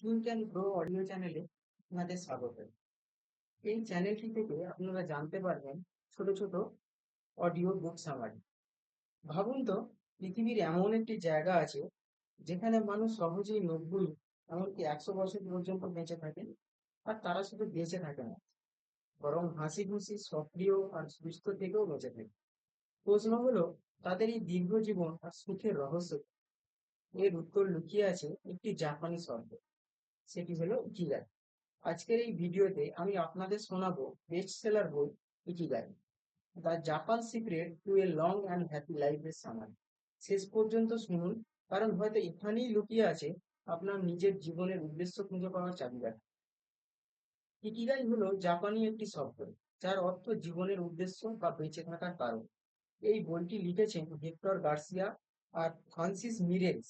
Think and grow audio চ্যানেলে আপনাদের স্বাগত। এই চ্যানেলটি থেকে আপনারা জানতে পারবেন ছোট ছোট অডিও বুক সামারি ভাবুন তো, পৃথিবীর এমন একটি জায়গা আছে যেখানে মানুষ সহজেই নব্বই, এমনকি একশো বছর পর্যন্ত বেঁচে থাকেন, আর তারা শুধু বেঁচে থাকে না, বরং হাসি খুশি সক্রিয় আর সুস্থ থেকেও বেঁচে থাকে প্রশ্ন হলো, তাদের এই দীর্ঘ জীবন আর সুখের রহস্য এর উত্তর লুকিয়ে আছে একটি জাপানি শব্দ সেটি হলো ইকিগাই আজকের এই ভিডিওতে আমি আপনাদের শোনাবো বেস্ট সেলার বই Ikigai the Japan secret to a long and happy লাইফের সামান শেষ পর্যন্ত শুনুন, কারণ হয়তো এখানেই লুকিয়ে আছে আপনার নিজের জীবনের উদ্দেশ্য খুঁজে পাওয়ার চাবিকাঠি। ইকিগাই হলো জাপানি একটি শব্দ যার অর্থ জীবনের উদ্দেশ্য বা বেঁচে থাকার কারণ। এই বইটি লিখেছেন ভিক্টর গার্সিয়া আর ফ্রান্সিস মিরেলস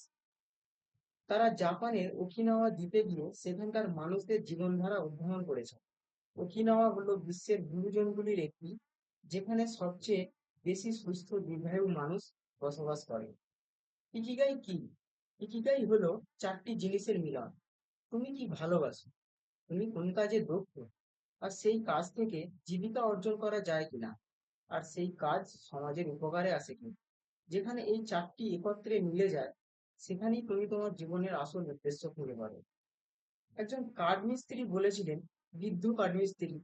তারা জাপানের ওকিনাওয়া দ্বীপে গিয়ে সেখানকার মানুষদের জীবনধারা অধ্যয়ন করেছেন ওকিনাওয়া হলো বিশ্বের গুরুজনগুলির একটি, যেখানে সবচেয়ে বেশি সুস্থ দীর্ঘায়ু মানুষ বসবাস করে। ইকিগাই কি? ইকিগাই হলো চারটি জিনিসের মিলন। তুমি কি ভালোবাসো? তুমি কোন কাজে দক্ষ? আর সেই কাজ থেকে জীবিকা অর্জন করা যায় কিনা? আর সেই কাজ সমাজের উপকারে আসে কিনা? যেখানে এই চারটি একত্রে মিলে যায় সেখানেই তুমি তোমার জীবনের আসল উদ্দেশ্য খুঁজে পাবে। একজন কাঠ মিস্ত্রি বলেছিলেন, বৃদ্ধ কাঠ মিস্ত্রি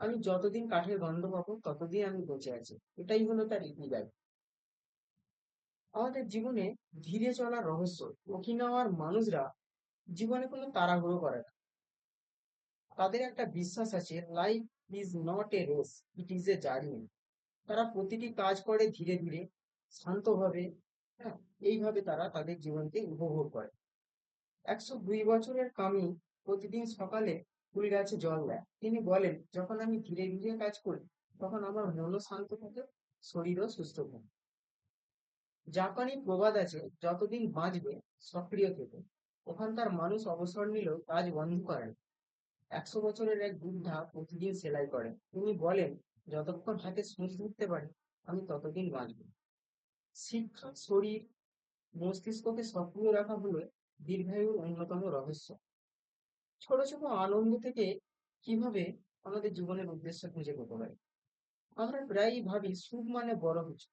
আমি যতদিন কাঠের গন্ধ পাবো, ততদিন আমি বেঁচে আছি। এটাই হলো তার ইতিবাই আমাদের জীবনে ধীরে চলার রহস্য ওকিনাওয়ার মানুষরা জীবনে কোনো তাড়াহুড়ো করে না। তাদের একটা বিশ্বাস আছে life is not a race it is a journey তারা প্রতিটি কাজ করে ধীরে ধীরে, শান্তভাবে এইভাবে তারা তাদের জীবনকে উপভোগ করে। একশো দুই বছরের কামি প্রতিদিন সকালে ফুল গাছে জল দেয়। তিনি বলেন, যখন আমি ধীরে ধীরে কাজ করি, তখন আমার মনও শান্ত থাকে, শরীরও সুস্থ থাকে। জাপানি প্রবাদ আছে, যতদিন বাঁচবে, সক্রিয় থেকে। ওখানকার মানুষ অবসর নিলেও কাজ বন্ধ করেন। একশো বছরের এক বৃদ্ধা প্রতিদিন সেলাই করেন। তিনি বলেন, যতক্ষণ হাতে সুঁচ ধরতে পারি, আমি ততদিন বাঁচব। শিক্ষা শরীর মস্তিষ্ককে সক্রিয় রাখা হলো দীর্ঘায়ুর অন্যতম রহস্য। ছোট ছোট আনন্দ থেকে কীভাবে আমাদের জীবনের উদ্দেশ্য খুঁজে পেতে পারি? আমরা প্রায়ই ভাবি, সুখ মানে বড় কিছু।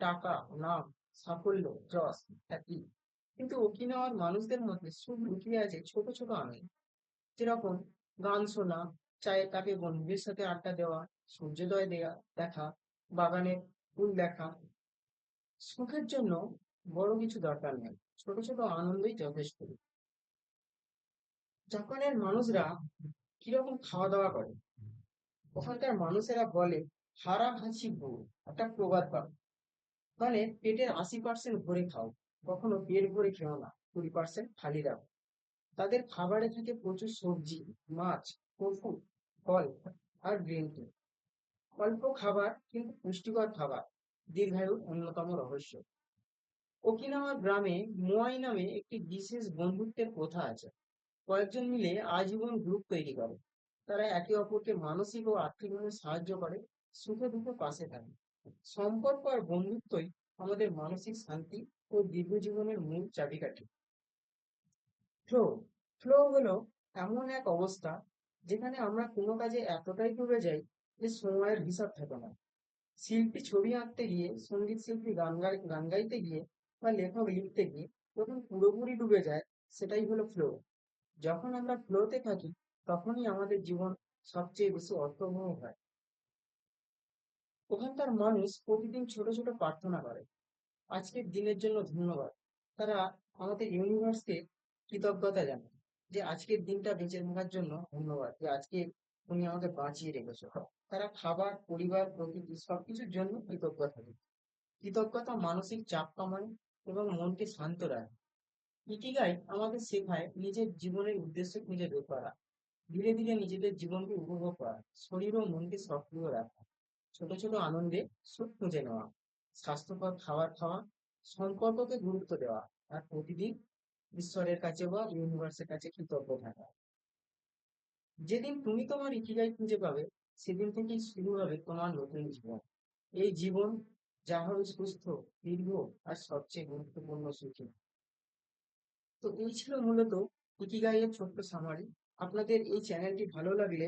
টাকা, নাম, সাফল্য, যশ, খ্যাতি। কিন্তু ওকিনাওয়ার মানুষদের মধ্যে সুখ লুকিয়ে আছে ছোট ছোট আনন্দ। যেরকম গান শোনা চায়ের কাপে বন্ধুদের সাথে আড্ডা দেওয়া, সূর্যোদয় দেয়া, দেখা, বাগানে ফুল দেখা সুখের জন্য বড় কিছু দরকার নেই ছোট ছোট আনন্দই যথেষ্ট। জাপানের মানুষরা কীরকম খাওয়া দাওয়া করে? ওখানকার মানুষেরা বলে, হারা হাসি বউ একটা প্রবাদ পাবে মানে পেটের আশি পার্সেন্ট ভরে খাও, কখনো পেট ভরে খেও না, কুড়ি পার্সেন্ট খালি রাখো তাদের খাবারে থাকে প্রচুর সবজি, মাছ টফু ফল আর গ্রিন টি। অল্প খাবার, কিন্তু পুষ্টিকর খাবার। দীর্ঘায়ুর অন্যতম রহস্য। ওকিনাওয়া গ্রামে মোয়াই নামে একটি বিশেষ বন্ধুত্বের প্রথা আছে। কয়েকজন মিলে আজীবন গ্রুপ তৈরি করে। তারা একে অপরকে মানসিক ও আর্থিকভাবে সাহায্য করে, সুখে দুঃখে পাশে থাকে। সম্পর্ক আর বন্ধুত্বই আমাদের মানসিক শান্তি ও দীর্ঘ জীবনের মূল চাবিকাঠি। ফ্লো ফ্লো হলো এমন এক অবস্থা যেখানে আমরা কোনো কাজে এতটাই ডুবে যাই যে সময়ের হিসাব থাকে না। শিল্পী ছবি আঁকতে গিয়ে, সংগীত শিল্পী গান গাই, গান গাইতে গিয়ে বা লেখক লিখতে গিয়ে যখন পুরোপুরি ডুবে যায়, সেটাই হলো ফ্লো যখন আমরা ফ্লোতে থাকি, তখনই আমাদের জীবন সবচেয়ে বেশি অর্থবহ হয়। ওখানকার মানুষ প্রতিদিন ছোট ছোট প্রার্থনা করে। আজকের দিনের জন্য ধন্যবাদ। তারা আমাদের ইউনিভার্সকে কৃতজ্ঞতা জানায় যে আজকের দিনটা বেঁচে থাকার জন্য ধন্যবাদ, যে আজকে তুমি আমাকে বাঁচিয়ে রেখেছো। তারা খাবার, পরিবার, প্রকৃতি সবকিছুর জন্য কৃতজ্ঞ থাকে। কৃতজ্ঞতা মানসিক চাপ কমায় এবং মনকে শান্ত রাখে। ইকিগাই আমাদের শেখায় নিজের জীবনের উদ্দেশ্য খুঁজে বের করা। ধীরে ধীরে নিজেদের জীবনকে উপভোগ করা, শরীর ও মনকে সক্রিয় রাখা, ছোট ছোট আনন্দে সুখ খুঁজে নেওয়া, স্বাস্থ্যকর খাবার খাওয়া সম্পর্ককে গুরুত্ব দেওয়া আর প্রতিদিন ঈশ্বরের কাছে বা ইউনিভার্সের কাছে কৃতজ্ঞ থাকা। যেদিন তুমি তোমার ইকিগাই খুঁজে পাবে সেদিন থেকেই শুরু হবে তোমার নতুন জীবন। এই জীবন যা হবে সুস্থ, দীর্ঘ আর সবচেয়ে গুরুত্বপূর্ণ সুখী। তো এই ছিল মূলত এর ছোট্ট সামারি আপনাদের এই চ্যানেলটি ভালো লাগলে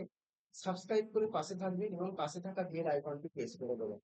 সাবস্ক্রাইব করে পাশে থাকবেন এবং পাশে থাকা বেল আইকনটি প্রেস করে দেবেন।